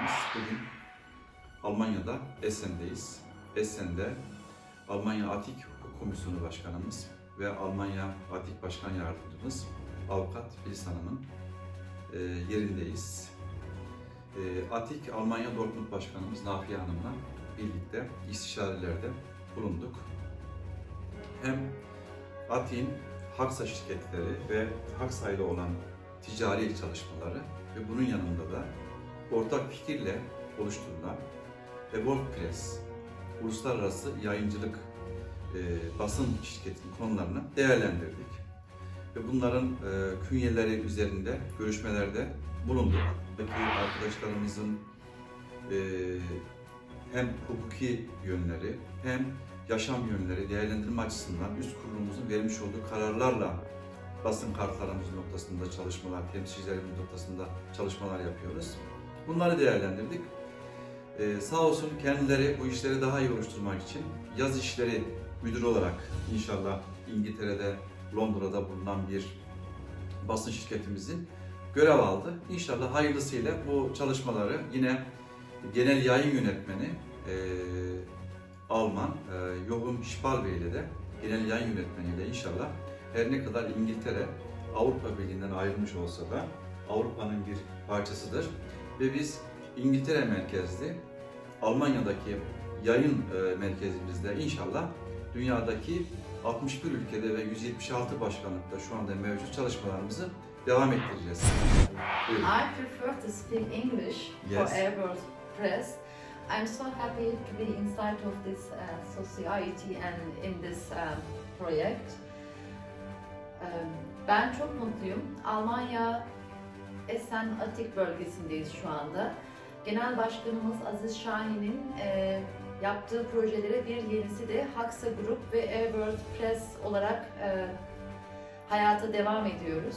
geldiniz. Bugün Almanya'da Essen'deyiz. Essen'de Almanya Atik Komisyonu Başkanımız ve Almanya Atik Başkan Yardımcımız Avukat Filiz Hanım'ın e, yerindeyiz. E, Atik Almanya Dortmund Başkanımız Nafiye Hanım'la birlikte istişarelerde bulunduk. Hem Atik'in Haksa şirketleri ve Haksa ile olan ticari çalışmaları ve bunun yanında da ortak fikirle oluşturulan WordPress uluslararası yayıncılık e, basın şirketinin konularını değerlendirdik. Ve bunların e, künyeleri üzerinde görüşmelerde bulunduk. Buradaki arkadaşlarımızın e, hem hukuki yönleri hem yaşam yönleri değerlendirme açısından üst kurulumuzun vermiş olduğu kararlarla basın kartlarımız noktasında çalışmalar, temsilcilerimiz noktasında çalışmalar yapıyoruz. Bunları değerlendirdik. Ee, sağ olsun kendileri bu işleri daha iyi oluşturmak için yaz işleri müdürü olarak inşallah İngiltere'de, Londra'da bulunan bir basın şirketimizin görev aldı. İnşallah hayırlısıyla bu çalışmaları yine genel yayın yönetmeni e, Alman e, Joachim Spalbe ile de genel yayın yönetmeniyle inşallah her ne kadar İngiltere Avrupa Birliği'nden ayrılmış olsa da Avrupa'nın bir parçasıdır ve biz İngiltere merkezli Almanya'daki yayın e, merkezimizde inşallah dünyadaki 61 ülkede ve 176 başkanlıkta şu anda mevcut çalışmalarımızı devam ettireceğiz. Buyurun. I prefer to speak English Yes. for Airworld Press. I'm so happy to be inside of this uh, society and in this um, project. Um, Ben çok mutluyum. Almanya Essen Atik bölgesindeyiz şu anda. Genel Başkanımız Aziz Şahin'in e, yaptığı projelere bir yenisi de Haksa Group ve Airworld Press olarak e, hayata devam ediyoruz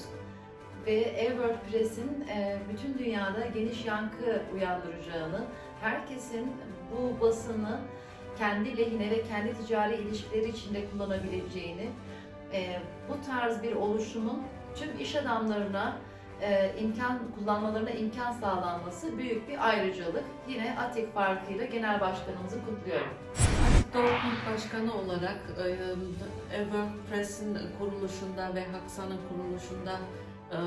ve Airworld Press'in e, bütün dünyada geniş yankı uyandıracağını, herkesin bu basını kendi lehine ve kendi ticari ilişkileri içinde kullanabileceğini, e, bu tarz bir oluşumun tüm iş adamlarına e, imkan kullanmalarına imkan sağlanması büyük bir ayrıcalık. Yine Atik farkıyla genel başkanımızı kutluyorum. Dortmund Başkanı olarak e, WordPress'in kuruluşunda ve Haksa'nın kuruluşunda e,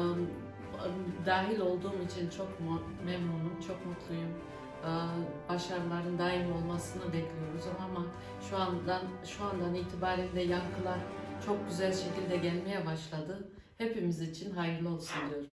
dahil olduğum için çok memnunum, çok mutluyum. E, Başarıların daim olmasını bekliyoruz ama şu andan şu andan itibaren de yankılar çok güzel şekilde gelmeye başladı. Hepimiz için hayırlı olsun diyorum.